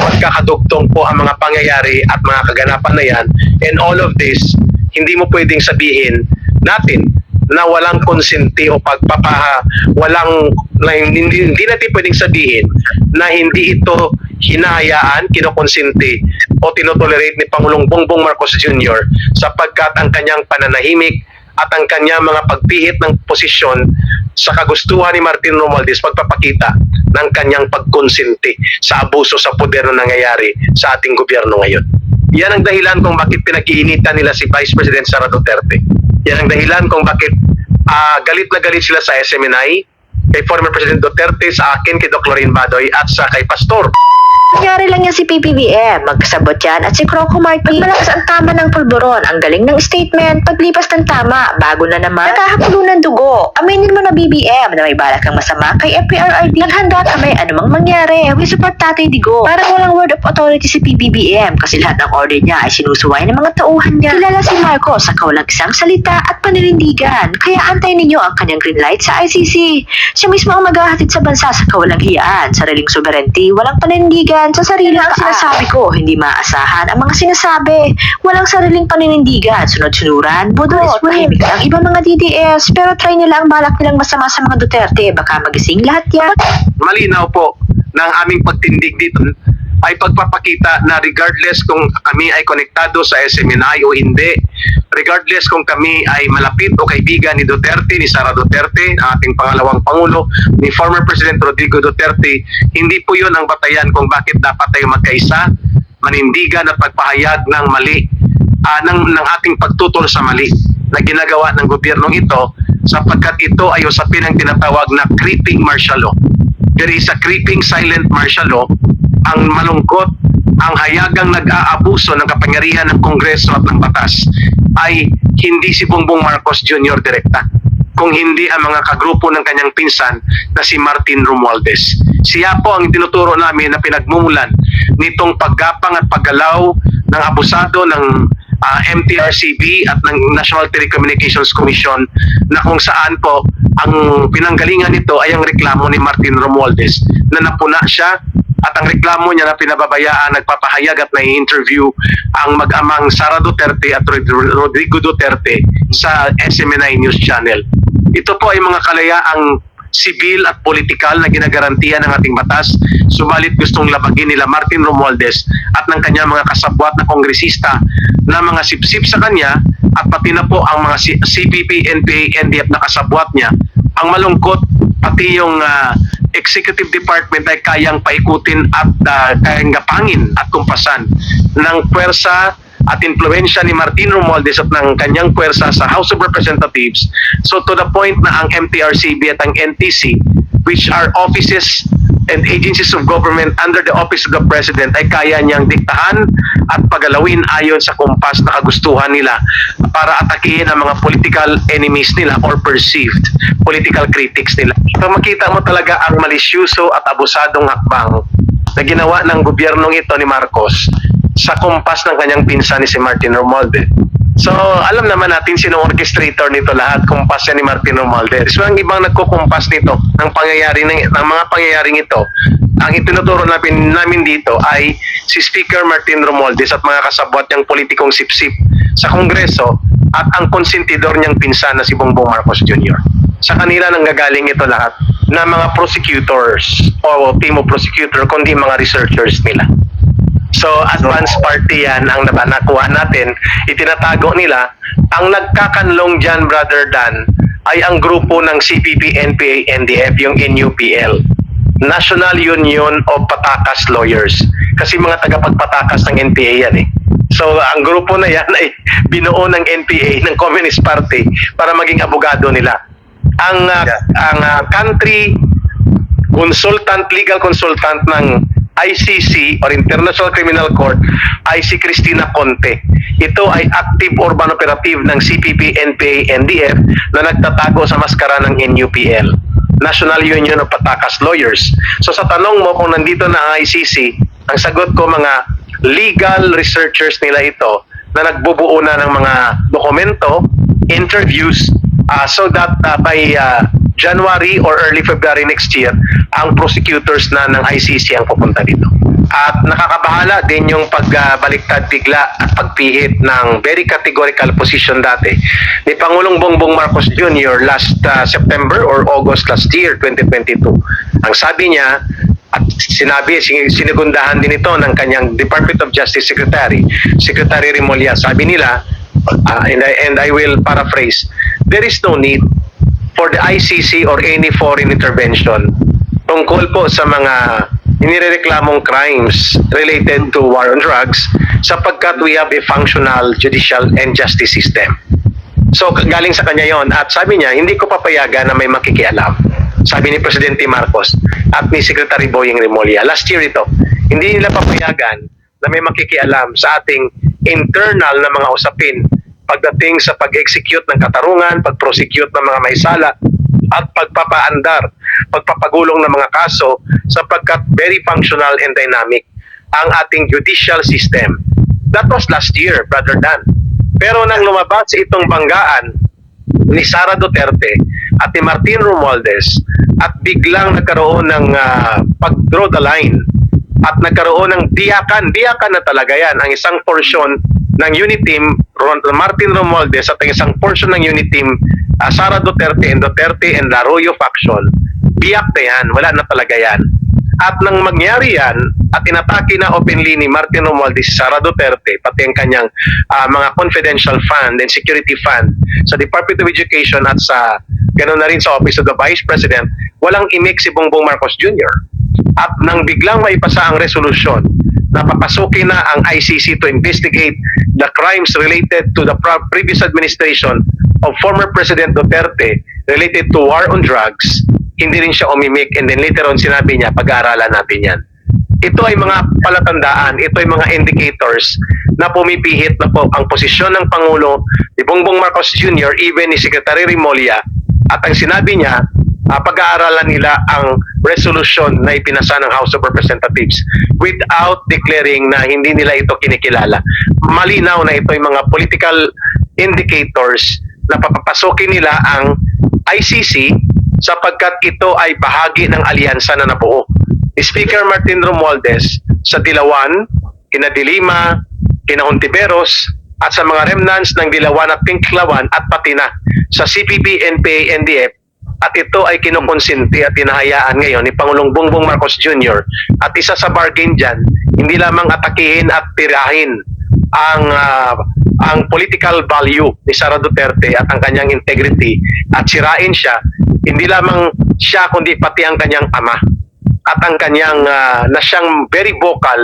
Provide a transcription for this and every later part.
magkakadugtong po ang mga pangyayari at mga kaganapan na yan. And all of this, hindi mo pwedeng sabihin natin na walang konsenti o pagpapaha, walang, na hindi, hindi natin pwedeng sabihin na hindi ito hinahayaan, kinokonsenti o tinotolerate ni Pangulong Bongbong Marcos Jr. sapagkat ang kanyang pananahimik at ang kanyang mga pagpihit ng posisyon sa kagustuhan ni Martin Romualdez pagpapakita ng kanyang pagkonsenti sa abuso sa poder na nangyayari sa ating gobyerno ngayon. Yan ang dahilan kung bakit pinag-iinitan nila si Vice President Sara Duterte. Yan ang dahilan kung bakit ah, galit na galit sila sa SMNI, kay former President Duterte, sa akin, kay Dr. Lorin Badoy, at sa kay Pastor. Nangyari lang yan si PBBM, magkasabot yan at si Croco Martin. Malakas ang tama ng pulburon, ang galing ng statement, paglipas ng tama, bago na naman, nagkakapulo ng dugo. Aminin mo na BBM na may balak kang masama kay FPRRD. Naghanda kami anumang mangyari, we support Tatay Digo. Parang walang word of authority si PBBM kasi lahat ng order niya ay sinusuway ng mga tauhan niya. Kilala si Marcos sa kawalang isang salita at paninindigan, kaya antay ninyo ang kanyang green light sa ICC. Siya mismo ang maghahatid sa bansa sa kawalang hiyaan, sariling sovereignty, walang panindigan sa sarili ang sinasabi ko, hindi maaasahan ang mga sinasabi. Walang sariling paninindigan, sunod-sunuran, budol, tahimik ang ibang mga DDS, pero try nila ang balak nilang masama sa mga Duterte, baka magising lahat yan. malinaw po ng aming pagtindig dito ay pagpapakita na regardless kung kami ay konektado sa SMNI o hindi, regardless kung kami ay malapit o kaibigan ni Duterte, ni Sara Duterte, ang ating pangalawang pangulo, ni former President Rodrigo Duterte, hindi po yun ang batayan kung bakit dapat tayo magkaisa, manindigan at pagpahayag ng mali, ah, ng, ng ating pagtutol sa mali na ginagawa ng gobyernong ito sapagkat ito ay usapin ang tinatawag na creeping martial law. There is a creeping silent martial law, ang malungkot, ang hayagang nag-aabuso ng kapangyarihan ng Kongreso at ng batas ay hindi si Bongbong Marcos Jr. direkta kung hindi ang mga kagrupo ng kanyang pinsan na si Martin Romualdez. Siya po ang tinuturo namin na pinagmumulan nitong paggapang at paggalaw ng abusado ng ah, MTRCB at ng National Telecommunications Commission na kung saan po ang pinanggalingan nito ay ang reklamo ni Martin Romualdez na napuna siya at ang reklamo niya na pinababayaan, nagpapahayag at nai-interview ang mag-amang Sara Duterte at Rod- Rodrigo Duterte sa SMNI News Channel. Ito po ay mga kalayaang sibil at politikal na ginagarantiya ng ating batas, subalit gustong labagin nila Martin Romualdez at ng kanyang mga kasabwat na kongresista na mga sipsip sa kanya at pati na po ang mga CPP, NPA, NDF na kasabwat niya. Ang malungkot, pati yung ah, executive department ay kayang paikutin at ah, kayang gapangin at kumpasan ng pwersa at impluensya ni Martin Romualdez at ng kanyang pwersa sa House of Representatives. So to the point na ang MTRCB at ang NTC, which are offices and agencies of government under the office of the President ay kaya niyang diktahan at pagalawin ayon sa kumpas na kagustuhan nila para atakihin ang mga political enemies nila or perceived political critics nila. So makita mo talaga ang malisyuso at abusadong hakbang na ginawa ng gobyernong ito ni Marcos sa kumpas ng kanyang pinsan ni si Martin Romualdez. So, alam naman natin sino orchestrator nito lahat, kumpas yan ni Martin Romualdez. So, ang ibang nagkukumpas nito ng pangyayari ng, ng mga pangyayaring ito, ang itinuturo namin, namin dito ay si Speaker Martin Romualdez at mga kasabwat niyang politikong sipsip sa Kongreso at ang konsentidor niyang pinsan na si Bongbong Marcos Jr. Sa kanila nang gagaling ito lahat na mga prosecutors o team of prosecutor kundi mga researchers nila. So, advance party yan ang nakuha natin. Itinatago nila. Ang nagkakanlong dyan, Brother Dan, ay ang grupo ng CPP, NPA, NDF, yung NUPL. National Union of Patakas Lawyers. Kasi mga tagapagpatakas ng NPA yan eh. So, ang grupo na yan ay binuo ng NPA, ng Communist Party, para maging abogado nila. Ang, ah, ang ah, country consultant, legal consultant ng ICC or International Criminal Court ay si Cristina Conte. Ito ay active urban operative ng CPP, NPA, NDF na nagtatago sa maskara ng NUPL. National Union of Patakas Lawyers. So sa tanong mo kung nandito na ang ICC, ang sagot ko mga legal researchers nila ito na nagbubuo na ng mga dokumento, interviews, ah, so that ah, by ah, January or early February next year, ang prosecutors na ng ICC ang pupunta dito. At nakakabahala din yung pagbaliktad bigla at pagpihit ng very categorical position dati ni Pangulong Bongbong Marcos Jr. last uh, September or August last year, 2022. Ang sabi niya, at sinabi, sin- sinigundahan din ito ng kanyang Department of Justice Secretary, Secretary Remulla. Sabi nila, uh, and, I, and I will paraphrase, there is no need for the ICC or any foreign intervention tungkol po sa mga inireklamong crimes related to war on drugs sapagkat we have a functional judicial and justice system. So galing sa kanya yon at sabi niya hindi ko papayagan na may makikialam. Sabi ni Presidente Marcos at ni Secretary Boying Remulla. Last year ito, hindi nila papayagan na may makikialam sa ating internal na mga usapin pagdating sa pag-execute ng katarungan, pag-prosecute ng mga may sala, at pagpapaandar, pagpapagulong ng mga kaso sapagkat very functional and dynamic ang ating judicial system. That was last year, Brother Dan. Pero nang lumabas itong banggaan ni Sara Duterte at ni Martin Romualdez at biglang nagkaroon ng ah, pag-draw the line at nagkaroon ng diyakan, diyakan na talaga yan, ang isang portion ng unit team, Ron- Martin Romualdez at ang isang portion ng unit team, ah, Sara Duterte and Duterte and Laroyo faction, biyak na yan, wala na talaga yan. At nang mangyari yan, at inatake na openly ni Martin Romualdez si Sara Duterte, pati ang kanyang ah, mga confidential fund and security fund sa Department of Education at sa ganoon na rin sa Office of the Vice President, walang imik si Bongbong Marcos Jr. At nang biglang maipasa ang resolusyon na papasukin na ang ICC to investigate the crimes related to the previous administration of former President Duterte related to war on drugs, hindi rin siya umimik and then later on sinabi niya, pag-aaralan natin yan. Ito ay mga palatandaan, ito ay mga indicators na pumipihit na po ang posisyon ng Pangulo ni Bongbong Marcos Jr. even ni Secretary Remulla at ang sinabi niya, ah, pag-aaralan nila ang resolution na ipinasa ng House of Representatives without declaring na hindi nila ito kinikilala. Malinaw na ito ay mga political indicators na papapasukin nila ang ICC sapagkat ito ay bahagi ng alyansa na nabuo. Speaker Martin Romualdez sa Dilawan, kina Dilima, kina Hontiveros, at sa mga remnants ng Dilawan at Tinklawan at pati na sa CPP, NPA, NDF at ito ay kinukonsinti at tinahayaan ngayon ni Pangulong Bongbong Marcos Jr. At isa sa bargain dyan, hindi lamang atakihin at tirahin ang ah, ang political value ni Sara Duterte at ang kanyang integrity at sirain siya, hindi lamang siya kundi pati ang kanyang ama at ang kanyang ah, na siyang very vocal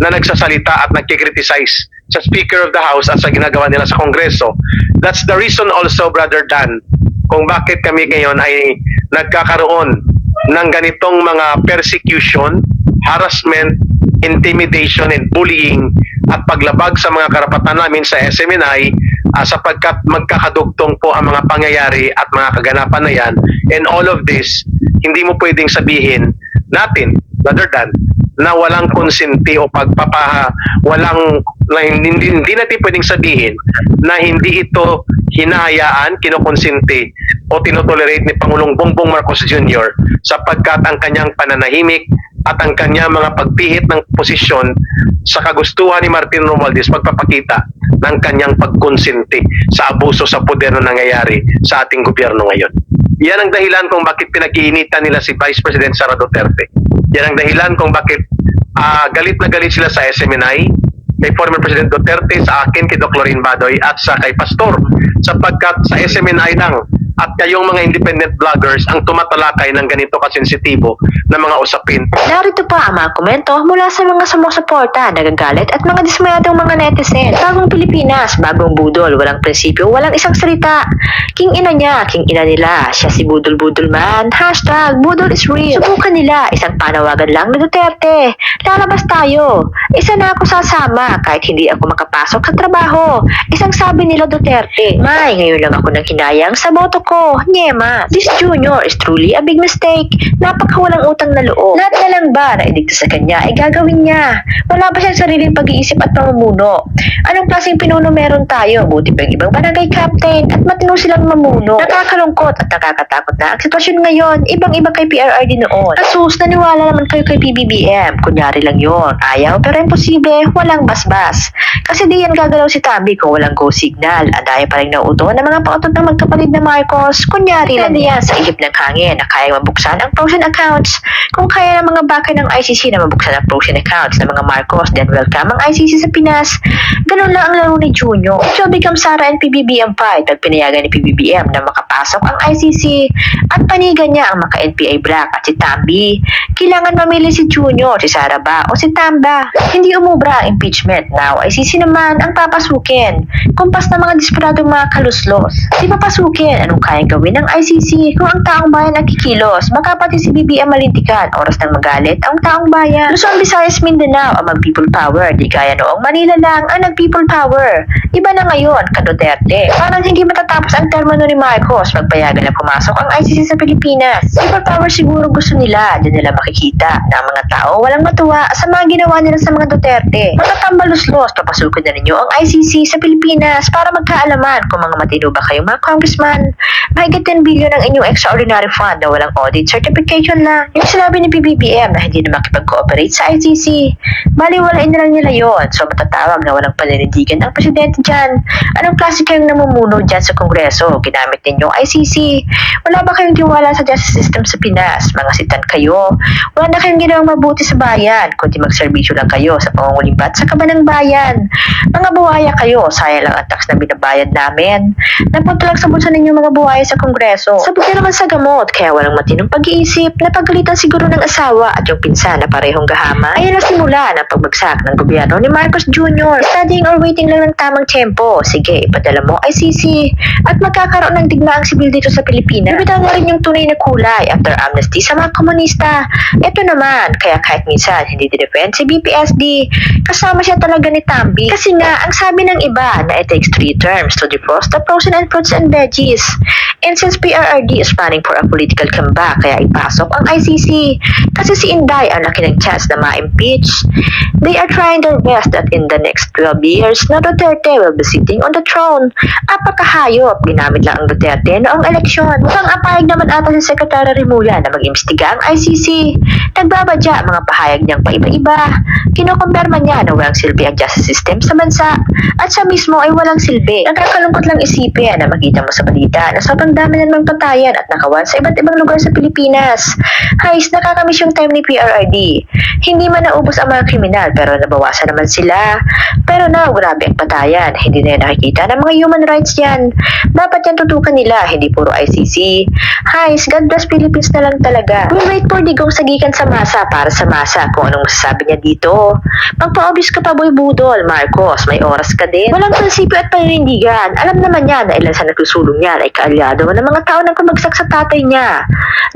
na nagsasalita at nagkikriticize sa Speaker of the House at sa ginagawa nila sa Kongreso. That's the reason also, Brother Dan, kung bakit kami ngayon ay nagkakaroon ng ganitong mga persecution, harassment, intimidation, and bullying at paglabag sa mga karapatan namin sa SMNI ah, sapagkat magkakadugtong po ang mga pangyayari at mga kaganapan na yan. And all of this, hindi mo pwedeng sabihin natin, rather than na walang konsinti o pagpapaha, walang, na hindi, hindi natin pwedeng sabihin na hindi ito hinahayaan, kinukonsinti o tinotolerate ni Pangulong Bongbong Marcos Jr. sapagkat ang kanyang pananahimik at ang kanyang mga pagpihit ng posisyon sa kagustuhan ni Martin Romualdez magpapakita ng kanyang pagkonsinti sa abuso sa poder na nangyayari sa ating gobyerno ngayon. Yan ang dahilan kung bakit pinag-iinitan nila si Vice President Sara Duterte. Yan ang dahilan kung bakit ah, galit na galit sila sa SMNI, kay former President Duterte, sa akin, kay Dr. Lorin Badoy, at sa kay Pastor, sapagkat sa SMNI lang at kayong mga independent vloggers ang tumatalakay ng ganito kasensitibo na mga usapin. Narito pa ang mga komento mula sa mga sumusuporta, nagagalit at mga dismayadong mga netizen. Bagong Pilipinas, bagong budol, walang prinsipyo, walang isang salita. King ina niya, king ina nila, siya si budol-budol man. Hashtag, budol is real. Subukan nila, isang panawagan lang na Duterte. Lalabas tayo. Isa na ako sasama kahit hindi ako makapasok sa trabaho. Isang sabi nila Duterte, May, ngayon lang ako nang hinayang sa boto Nako, Nyema, this junior is truly a big mistake. Napakawalang utang na loob. Lahat na lang ba na idikta sa kanya ay gagawin niya? Wala ba siyang sariling pag-iisip at pamumuno? Anong klaseng pinuno meron tayo? Buti pa yung ibang barangay captain at matino silang mamuno. Nakakalungkot at nakakatakot na ang sitwasyon ngayon. Ibang-iba kay PRRD noon. Asus, naniwala naman kayo kay PBBM. Kunyari lang yon. Ayaw pero imposible, walang basbas. Kasi di yan gagalaw si Tambi kung walang go signal. At dahil pa rin nauto ng mga pautot ng magkapatid na Marcos, kunyari lang yan sa ihip ng hangin na kaya mabuksan ang frozen accounts. Kung kaya ng mga bakay ng ICC na mabuksan ang frozen accounts ng mga Marcos, then welcome ang ICC sa Pinas. Ganun lang ang laro ni Junior. It will become Sara and PBBM fight pag pinayagan ni PBBM na makapasok ang ICC at panigan niya ang maka-NPA Black at si Tambi. Kailangan mamili si Junior, si Sara ba o si Tamba. Hindi umubra ang impeachment. Now, ICC naman ang papasukin. Kumpas na mga desperadong mga kaluslos. Di papasukin, anong kayang gawin ng ICC kung ang taong bayan ang kikilos? Baka pati si BBM malintikan, oras ng magalit ang taong bayan. Luzon, Visayas, Mindanao ang mag-people power. Di kaya noong Manila lang ang nag-people power. Iba na ngayon, ka. Parang hindi matatapos ang termo ni Marcos. Magpayagan na pumasok ang ICC sa Pilipinas. People power siguro gusto nila. Doon nila makikita na mga tao walang matuwa sa mga ginawa nila sa mga Duterte. Mga tambaluslos, papasukin na ninyo ang ICC sa Pilipinas para magkaalaman kung mga matino ba kayong mga congressman. Mahigit 10 billion ang inyong extraordinary fund na walang audit certification lang. Yung sinabi ni PBBM na hindi na makipag-cooperate sa ICC, baliwalain na lang nila yon. So matatawag na walang paninindigan ang presidente dyan. Anong klase kayong namumuno dyan sa Kongreso? Ginamit ninyo ang ICC. Wala ba kayong tiwala sa justice system sa Pinas? Mga sitan kayo. Wala na kayong ginawang mabuti sa bayan, kundi magserbisyo lang kayo sa pangungulimbat sa kaban ng bayan. Mga buhaya kayo, sayang lang ang tax na binabayad namin. Napunta lang sa bulsa ninyo mga buhaya sa Kongreso. Sabog na naman sa gamot, kaya walang matinong pag-iisip, napagalitan siguro ng asawa at yung pinsan na parehong gahama. Ayan ang simula ng pagbagsak ng gobyerno ni Marcos Jr. Studying or waiting lang ng tamang tempo. Sige, ipadala mo ICC. At magkakaroon ng digmaang sibil dito sa Pilipinas. Bibitaw na rin yung tunay na kulay after amnesty sa mga komunista. Ito naman, kaya kahit minsan hindi dinefend si BPSD, kasama siya talaga ni Tambi. Kasi nga, ang sabi ng iba na it takes three terms to defrost the frozen and fruits and veggies. And since PRRD is planning for a political comeback, kaya ipasok ang ICC. Kasi si Inday ang laki ng chance na ma-impeach. They are trying their best that in the next 12 years, na Duterte will be sitting on the throne. Apakahayop, ginamit lang ang Duterte noong eleksyon. Mukhang apayag naman ata si Secretary Remulla na mag-imbestiga ang ICC. Nagbabadya ang mga pahayag niyang paiba-iba. Kinukumpirma niya na walang silbi ang justice system sa bansa at siya mismo ay walang silbi. Nagkakalungkot lang isipin na makita mo sa balita na sobrang dami na namang patayan at nakawan sa iba't ibang lugar sa Pilipinas. Hays, nakakamiss yung time ni PRRD. Hindi man naubos ang mga kriminal pero nabawasan naman sila. Pero na, grabe ang patayan. Hindi na nakikita ng mga human rights yan. Dapat yan tutukan nila, hindi puro ICC. Hays, God bless Philippines na lang talaga. We'll wait for Digong sagikan sa masa para sa masa kung anong masasabi niya dito. Magpa-obvious ka pa, boy budol, Marcos. May oras ka din. Walang prinsipyo at paninindigan. Alam naman niya na ilan sa nagsusulong niyan ay kaalyado ng mga tao na kumagsak sa tatay niya.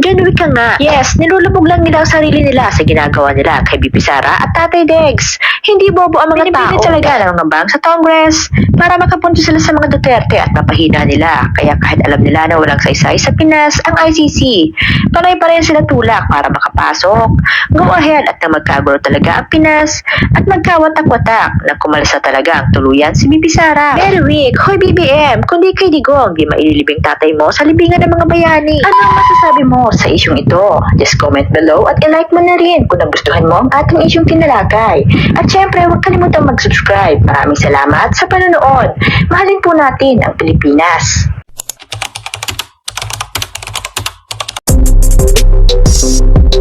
John Wick ka nga. Yes, nilulubog lang nila ang sarili nila sa ginagawa nila kay Bibi Sara at Tatay Degs. Hindi bobo ang mga tao. talaga ng mga bank sa Congress para makapunto sila sa mga Duterte at mapahina nila. Kaya kahit alam nila na walang saysay sa Pinas ang ICC, panay pa rin sila tulak para makapasok. Go ahead at na magkagulo talaga ang Pinas at magkawatak-watak watak. Nagkumalisa talaga ang tuluyan si Bibi Sara. Very. Hoy BBM, kundi kay Digong, di maililibing tatay mo sa libingan ng mga bayani. Ano ang masasabi mo sa isyong ito? Just comment below at i-like mo na rin kung nagustuhan mo ang ating isyong tinalakay. At syempre, huwag kalimutang mag-subscribe. Maraming salamat sa panonood. Mahalin po natin ang Pilipinas. Thank you.